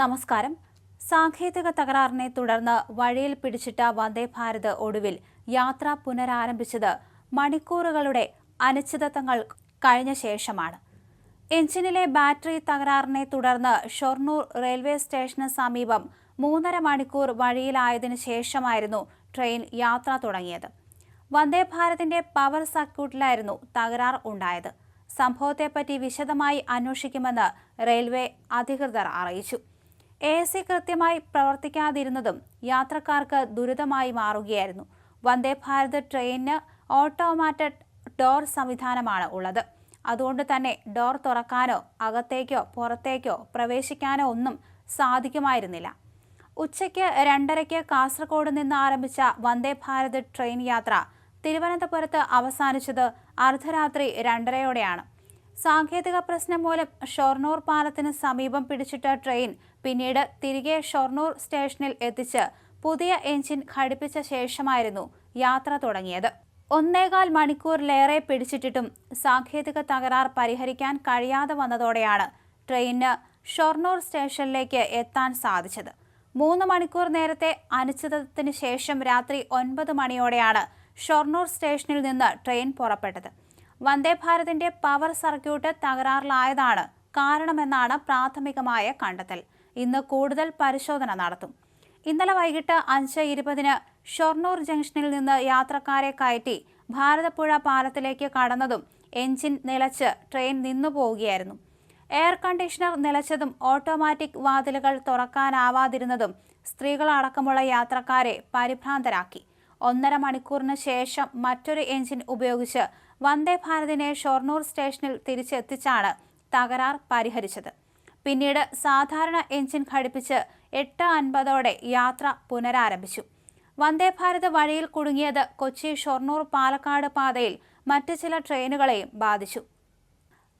നമസ്കാരം. സാങ്കേതിക തകരാറിനെ തുടർന്ന് വഴിയിൽ പിടിച്ചിട്ട വന്ദേ ഭാരത് ഒടുവിൽ യാത്ര പുനരാരംഭിച്ചത് മണിക്കൂറുകളുടെ അനിശ്ചിതത്വങ്ങൾ കഴിഞ്ഞ ശേഷമാണ്. എഞ്ചിനിലെ ബാറ്ററി തകരാറിനെ തുടർന്ന് ഷൊർണൂർ റെയിൽവേ സ്റ്റേഷന് സമീപം മൂന്നര മണിക്കൂർ വഴിയിലായതിനു ശേഷമായിരുന്നു ട്രെയിൻ യാത്ര തുടങ്ങിയത്. വന്ദേ ഭാരതിന്റെ പവർ സർക്യൂട്ടിലായിരുന്നു തകരാർ ഉണ്ടായത്. സംഭവത്തെപ്പറ്റി വിശദമായി അന്വേഷിക്കുമെന്ന് റെയിൽവേ അധികൃതർ അറിയിച്ചു. എ സി കൃത്യമായി പ്രവർത്തിക്കാതിരുന്നതും യാത്രക്കാർക്ക് ദുരിതമായി മാറുകയായിരുന്നു. വന്ദേ ഭാരത് ട്രെയിനിന് ഓട്ടോമാറ്റഡ് ഡോർ സംവിധാനമാണ് ഉള്ളത്. അതുകൊണ്ട് തന്നെ ഡോർ തുറക്കാനോ അകത്തേക്കോ പുറത്തേക്കോ പ്രവേശിക്കാനോ ഒന്നും സാധിക്കുമായിരുന്നില്ല. ഉച്ചയ്ക്ക് രണ്ടരയ്ക്ക് കാസർഗോഡ് നിന്ന് ആരംഭിച്ച വന്ദേ ഭാരത് ട്രെയിൻ യാത്ര തിരുവനന്തപുരത്ത് അവസാനിച്ചത് അർദ്ധരാത്രി രണ്ടരയോടെയാണ്. സാങ്കേതിക പ്രശ്നം മൂലം ഷൊർണൂർ പാലത്തിന് സമീപം പിടിച്ചിട്ട ട്രെയിൻ പിന്നീട് തിരികെ ഷൊർണൂർ സ്റ്റേഷനിൽ എത്തിച്ച് പുതിയ എഞ്ചിൻ ഘടിപ്പിച്ച ശേഷമായിരുന്നു യാത്ര തുടങ്ങിയത്. ഒന്നേകാൽ മണിക്കൂറിലേറെ പിടിച്ചിട്ടിട്ടും സാങ്കേതിക തകരാർ പരിഹരിക്കാൻ കഴിയാതെ വന്നതോടെയാണ് ട്രെയിനിന് ഷൊർണൂർ സ്റ്റേഷനിലേക്ക് എത്താൻ സാധിച്ചത്. മൂന്ന് മണിക്കൂർ നേരത്തെ അനിശ്ചിതത്വത്തിന് ശേഷം രാത്രി ഒൻപത് മണിയോടെയാണ് ഷൊർണൂർ സ്റ്റേഷനിൽ നിന്ന് ട്രെയിൻ പുറപ്പെട്ടത്. വന്ദേ ഭാരതിന്റെ പവർ സർക്യൂട്ട് തകരാറിലായതാണ് കാരണമെന്നാണ് പ്രാഥമികമായ കണ്ടെത്തൽ. ഇന്ന് കൂടുതൽ പരിശോധന നടത്തും. ഇന്നലെ വൈകിട്ട് അഞ്ച് ഇരുപതിന് ഷൊർണൂർ ജംഗ്ഷനിൽ നിന്ന് യാത്രക്കാരെ കയറ്റി ഭാരതപ്പുഴ പാലത്തിലേക്ക് കടന്നതും എഞ്ചിൻ നിലച്ച് ട്രെയിൻ നിന്നു പോവുകയായിരുന്നു. എയർ കണ്ടീഷണർ നിലച്ചതും ഓട്ടോമാറ്റിക് വാതിലുകൾ തുറക്കാനാവാതിരുന്നതും സ്ത്രീകളടക്കമുള്ള യാത്രക്കാരെ പരിഭ്രാന്തരാക്കി. ഒന്നര മണിക്കൂറിന് ശേഷം മറ്റൊരു എഞ്ചിൻ ഉപയോഗിച്ച് വന്ദേ ഭാരതിനെ ഷൊർണൂർ സ്റ്റേഷനിൽ തിരിച്ചെത്തിച്ചാണ് തകരാർ പരിഹരിച്ചത്. പിന്നീട് സാധാരണ എഞ്ചിൻ ഘടിപ്പിച്ച് എട്ട് അൻപതോടെ യാത്ര പുനരാരംഭിച്ചു. വന്ദേ ഭാരത് വഴിയിൽ കുടുങ്ങിയത് കൊച്ചി ഷൊർണൂർ പാലക്കാട് പാതയിൽ മറ്റ് ചില ട്രെയിനുകളെയും ബാധിച്ചു.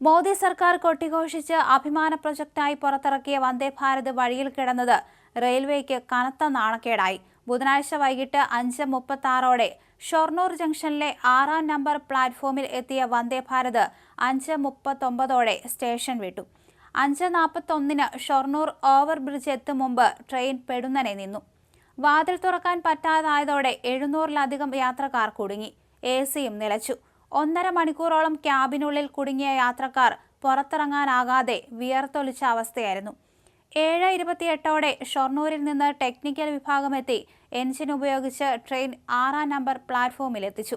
മോദി സർക്കാർ കൊട്ടിഘോഷിച്ച് അഭിമാന പ്രൊജക്റ്റായി പുറത്തിറക്കിയ വന്ദേ ഭാരത് വഴിയിൽ കിടന്നത് റെയിൽവേക്ക് കനത്ത നാണക്കേടായി. ബുധനാഴ്ച വൈകിട്ട് അഞ്ച് മുപ്പത്തി ആറോടെ ഷൊർണൂർ ജംഗ്ഷനിലെ ആറാം നമ്പർ പ്ലാറ്റ്ഫോമിൽ എത്തിയ വന്ദേ ഭാരത് അഞ്ച് മുപ്പത്തൊമ്പതോടെ സ്റ്റേഷൻ വിട്ടു. അഞ്ച് നാൽപ്പത്തൊന്നിന് ഷൊർണൂർ ഓവർ ബ്രിഡ്ജ് എത്തും മുമ്പ് ട്രെയിൻ പെടുന്നനെ നിന്നു. വാതിൽ തുറക്കാൻ പറ്റാതായതോടെ എഴുന്നൂറിലധികം യാത്രക്കാർ കുടുങ്ങി. എ സിയും നിലച്ചു. ഒന്നര മണിക്കൂറോളം ക്യാബിനുള്ളിൽ കുടുങ്ങിയ യാത്രക്കാർ പുറത്തിറങ്ങാനാകാതെ വിയർത്തൊലിച്ച അവസ്ഥയായിരുന്നു. ഏഴ് ഇരുപത്തിയെട്ടോടെ ഷൊർണൂരിൽ നിന്ന് ടെക്നിക്കൽ വിഭാഗമെത്തി എഞ്ചിൻ ഉപയോഗിച്ച് ട്രെയിൻ ആറാം നമ്പർ പ്ലാറ്റ്ഫോമിൽ എത്തിച്ചു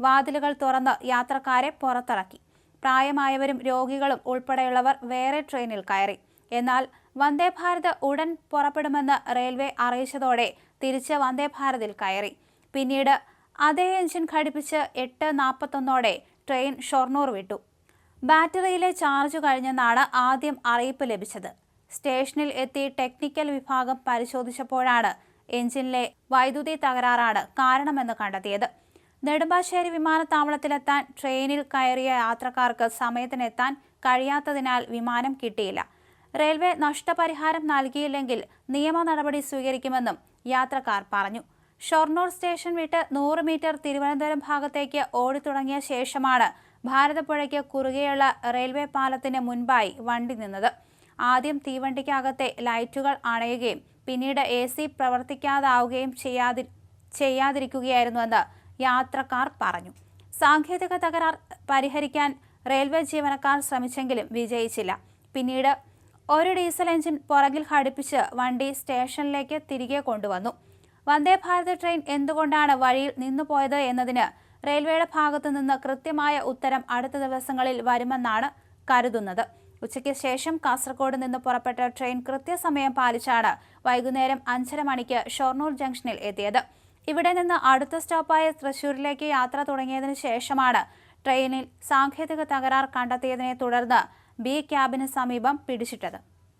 വാതിലുകൾ തുറന്ന് യാത്രക്കാരെ പുറത്തിറക്കി. പ്രായമായവരും രോഗികളും ഉൾപ്പെടെയുള്ളവർ വേറെ ട്രെയിനിൽ കയറി. എന്നാൽ വന്ദേ ഭാരത് ഉടൻ പുറപ്പെടുമെന്ന് റെയിൽവേ അറിയിച്ചതോടെ തിരിച്ച് വന്ദേ ഭാരതിൽ കയറി. പിന്നീട് അതേ എഞ്ചിൻ ഘടിപ്പിച്ച് എട്ട് നാൽപ്പത്തൊന്നോടെ ട്രെയിൻ ഷൊർണൂർ വിട്ടു. ബാറ്ററിയിലെ ചാർജ് കഴിഞ്ഞെന്നാണ് ആദ്യം അറിയിപ്പ് ലഭിച്ചത്. സ്റ്റേഷനിൽ എത്തി ടെക്നിക്കൽ വിഭാഗം പരിശോധിച്ചപ്പോഴാണ് എഞ്ചിനിലെ വൈദ്യുതി തകരാറാണ് കാരണമെന്ന് കണ്ടെത്തിയത്. നെടുമ്പാശ്ശേരി വിമാനത്താവളത്തിലെത്താൻ ട്രെയിനിൽ കയറിയ യാത്രക്കാർക്ക് സമയത്തിനെത്താൻ കഴിയാത്തതിനാൽ വിമാനം കിട്ടിയില്ല. റെയിൽവേ നഷ്ടപരിഹാരം നൽകിയില്ലെങ്കിൽ നിയമ നടപടി സ്വീകരിക്കുമെന്നും യാത്രക്കാർ പറഞ്ഞു. ഷൊർണൂർ സ്റ്റേഷൻ വിട്ട് നൂറ് മീറ്റർ തിരുവനന്തപുരം ഭാഗത്തേക്ക് ഓടിത്തുടങ്ങിയ ശേഷമാണ് ഭാരതപ്പുഴയ്ക്ക് കുറുകെയുള്ള റെയിൽവേ പാലത്തിന് മുൻപായി വണ്ടി നിന്നത്. ആദ്യം തീവണ്ടിക്കകത്തെ ലൈറ്റുകൾ അണയുകയും പിന്നീട് എ സി പ്രവർത്തിക്കാതാവുകയും ചെയ്യാതി ചെയ്യാതിരിക്കുകയായിരുന്നുവെന്ന് യാത്രക്കാർ പറഞ്ഞു. സാങ്കേതിക തകരാർ പരിഹരിക്കാൻ റെയിൽവേ ജീവനക്കാർ ശ്രമിച്ചെങ്കിലും വിജയിച്ചില്ല. പിന്നീട് ഒരു ഡീസൽ എഞ്ചിൻ പുറകിൽ ഘടിപ്പിച്ച് വണ്ടി സ്റ്റേഷനിലേക്ക് തിരികെ കൊണ്ടുവന്നു. വന്ദേ ഭാരത് ട്രെയിൻ എന്തുകൊണ്ടാണ് വഴിയിൽ നിന്നുപോയത് എന്നതിന് റെയിൽവേയുടെ ഭാഗത്തു നിന്ന് കൃത്യമായ ഉത്തരം അടുത്ത ദിവസങ്ങളിൽ വരുമെന്നാണ് കരുതുന്നത്. ഉച്ചയ്ക്ക് ശേഷം കാസർഗോഡ് നിന്ന് പുറപ്പെട്ട ട്രെയിൻ കൃത്യസമയം പാലിച്ചാണ് വൈകുന്നേരം അഞ്ചര മണിക്ക് ഷൊർണൂർ ജംഗ്ഷനിൽ എത്തിയത്. ഇവിടെ നിന്ന് അടുത്ത സ്റ്റോപ്പായ തൃശൂരിലേക്ക് യാത്ര തുടങ്ങിയതിനു ശേഷമാണ് ട്രെയിനിൽ സാങ്കേതിക തകരാർ കണ്ടെത്തിയതിനെ തുടർന്ന് ബി ക്യാബിന് സമീപം പിടിച്ചിട്ടത്.